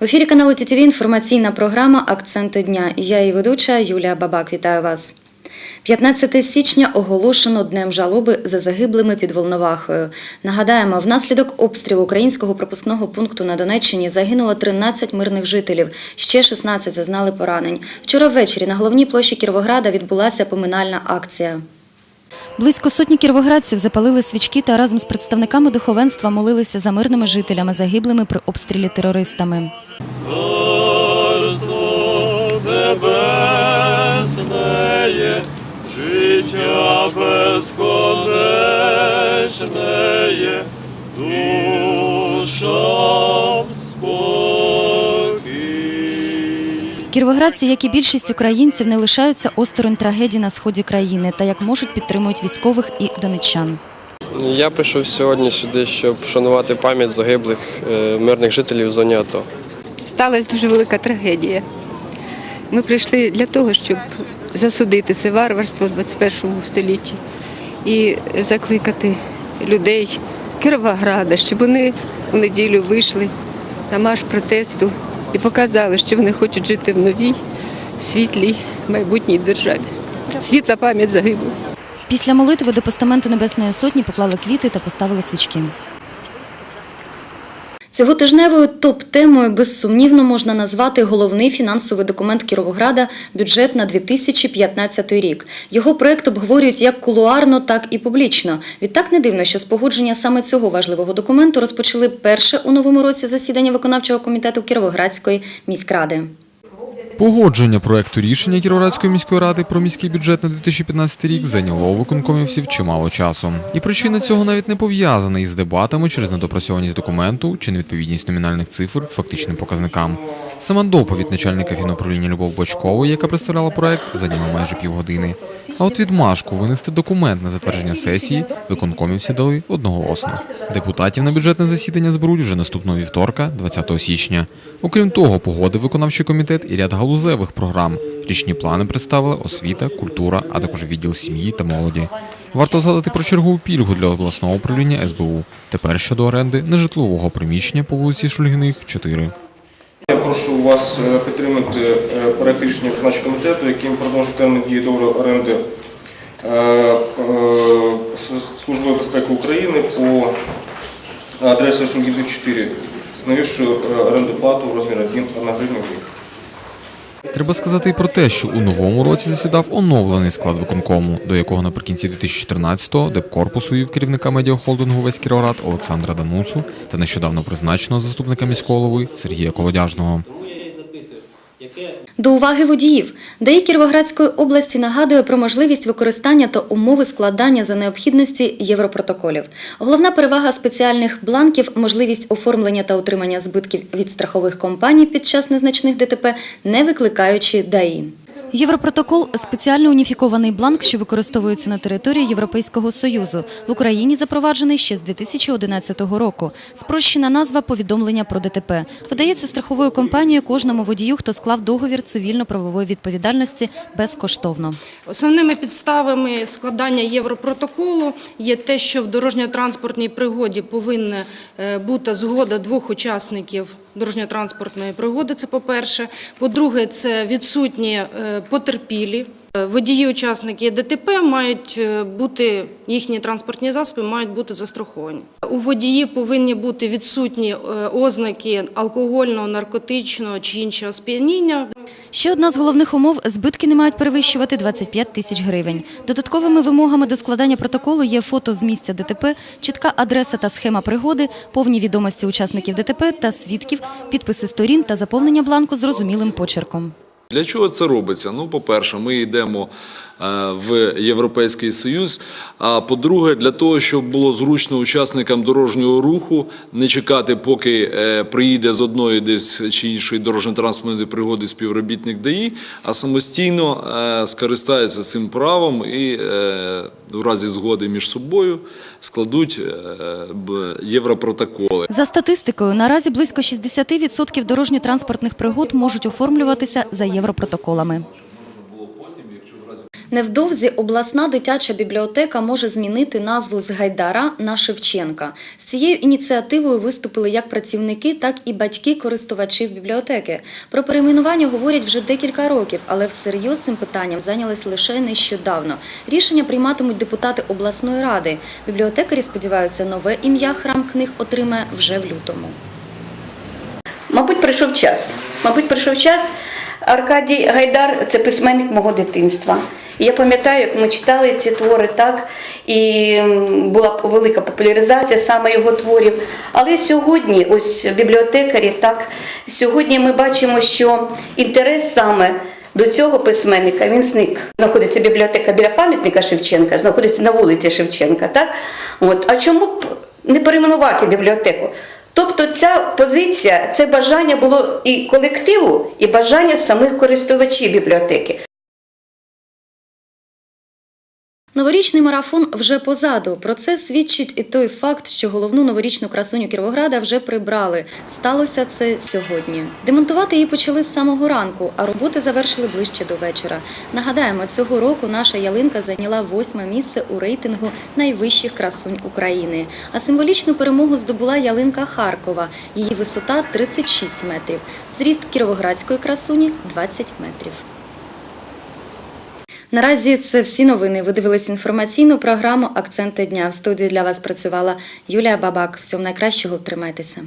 В ефірі каналу ТТВ інформаційна програма Акценти дня. Я її ведуча Юлія Бабак. Вітаю вас. 15 січня оголошено днем жалоби за загиблими під Волновахою. Нагадаємо, внаслідок обстрілу українського пропускного пункту на Донеччині загинуло 13 мирних жителів. Ще 16 зазнали поранень. Вчора ввечері на головній площі Кіровограда відбулася поминальна акція. Близько сотні кіровоградців запалили свічки та разом з представниками духовенства молилися за мирними жителями, загиблими при обстрілі терористами. Царство небесне, життя безконечне, є, Кіровоградці, як і більшість українців, не лишаються осторонь трагедії на сході країни та як можуть підтримують військових і донеччан. Я прийшов сьогодні сюди, щоб вшанувати пам'ять загиблих е, мирних жителів зоні АТО. сталася дуже велика трагедія. Ми прийшли для того, щоб засудити це варварство в 21 столітті і закликати людей Кіровограда, щоб вони у неділю вийшли на марш протесту і показали, що вони хочуть жити в новій, світлій, майбутній державі. Світла пам'ять загиблих. Після молитви до постаменту Небесної Сотні поклали квіти та поставили свічки. Цього тижневою топ-темою безсумнівно можна назвати головний фінансовий документ Кіровограда бюджет на 2015 рік. Його проект обговорюють як кулуарно, так і публічно. Відтак не дивно, що з погодження саме цього важливого документу розпочали перше у новому році засідання виконавчого комітету Кіровоградської міськради. Погодження проекту рішення Кіровоградської міської ради про міський бюджет на 2015 рік зайняло виконкомівців чимало часу. І причина цього навіть не пов'язана із дебатами через недопрацьованість документу чи невідповідність номінальних цифр фактичним показникам. Сама доповідь начальника фінуправління Любов Бочкової, яка представляла проект, зайняла майже півгодини. А от відмашку винести документ на затвердження сесії виконкомівці дали одноголосно. Депутатів на бюджетне засідання зберуть вже наступного вівторка, 20 січня. Окрім того, погодив виконавчий комітет і ряд галузевих програм. Річні плани представили освіта, культура, а також відділ сім'ї та молоді. Варто згадати про чергову пільгу для обласного управління СБУ. Тепер щодо оренди нежитлового приміщення по вулиці Шульгиних 4. Я прошу вас е, підтримати е, проект рішення виконавчого комітету, яким продовжить термін дії договору оренди е, С- Службою безпеки України по адресі Шунгідів 4, встановивши е, оренду плату в розмірі 1 гривня в рік. Треба сказати і про те, що у новому році засідав оновлений склад виконкому, до якого наприкінці 2014-го депкорпусу вів керівника медіахолдингу «Весь Кіровоград» Олександра Дануцу та нещодавно призначеного заступника міського голови Сергія Колодяжного. До уваги водіїв. ДАІ Кіровоградської області нагадує про можливість використання та умови складання за необхідності європротоколів. Головна перевага спеціальних бланків – можливість оформлення та отримання збитків від страхових компаній під час незначних ДТП, не викликаючи ДАІ. Європротокол – спеціально уніфікований бланк, що використовується на території Європейського Союзу. В Україні запроваджений ще з 2011 року. Спрощена назва повідомлення про ДТП. Видається страховою компанією кожному водію, хто склав договір цивільно-правової відповідальності безкоштовно. Основними підставами складання Європротоколу є те, що в дорожньо-транспортній пригоді повинна е, бути згода двох учасників дорожньо-транспортної пригоди. Це по-перше. По-друге, це відсутні е, потерпілі. Е, Водії, учасники ДТП мають е, бути їхні транспортні засоби мають бути застраховані. У водії повинні бути відсутні е, ознаки алкогольного, наркотичного чи іншого сп'яніння. Ще одна з головних умов – збитки не мають перевищувати 25 тисяч гривень. Додатковими вимогами до складання протоколу є фото з місця ДТП, чітка адреса та схема пригоди, повні відомості учасників ДТП та свідків, підписи сторін та заповнення бланку зрозумілим почерком. Для чого це робиться? Ну, по-перше, ми йдемо е, в Європейський Союз. А по-друге, для того, щоб було зручно учасникам дорожнього руху не чекати, поки е, приїде з одної десь чи іншої дорожньо-транспортної пригоди співробітник ДАІ, а самостійно е, скористається цим правом і в разі згоди між собою складуть європротоколи. За статистикою, наразі близько 60% дорожньо-транспортних пригод можуть оформлюватися за європротоколами. Невдовзі обласна дитяча бібліотека може змінити назву з Гайдара на Шевченка. З цією ініціативою виступили як працівники, так і батьки користувачів бібліотеки. Про перейменування говорять вже декілька років, але всерйоз цим питанням зайнялись лише нещодавно. Рішення прийматимуть депутати обласної ради. Бібліотекарі сподіваються, нове ім'я храм книг отримає вже в лютому. Мабуть, прийшов час. Мабуть, прийшов час. Аркадій Гайдар це письменник мого дитинства. Я пам'ятаю, як ми читали ці твори так, і була велика популяризація саме його творів. Але сьогодні, ось бібліотекарі, так, сьогодні ми бачимо, що інтерес саме до цього письменника він зник. Знаходиться бібліотека біля пам'ятника Шевченка, знаходиться на вулиці Шевченка. Так? От. А чому б не перейменувати бібліотеку? Тобто ця позиція, це бажання було і колективу, і бажання самих користувачів бібліотеки. Новорічний марафон вже позаду. Про це свідчить і той факт, що головну новорічну красуню Кіровограда вже прибрали. Сталося це сьогодні. Демонтувати її почали з самого ранку, а роботи завершили ближче до вечора. Нагадаємо, цього року наша ялинка зайняла восьме місце у рейтингу найвищих красунь України. А символічну перемогу здобула ялинка Харкова. Її висота 36 метрів. Зріст кіровоградської красуні 20 метрів. Наразі це всі новини. Ви дивились інформаційну програму Акценти дня. В студії для вас працювала Юлія Бабак. Всього найкращого. Тримайтеся.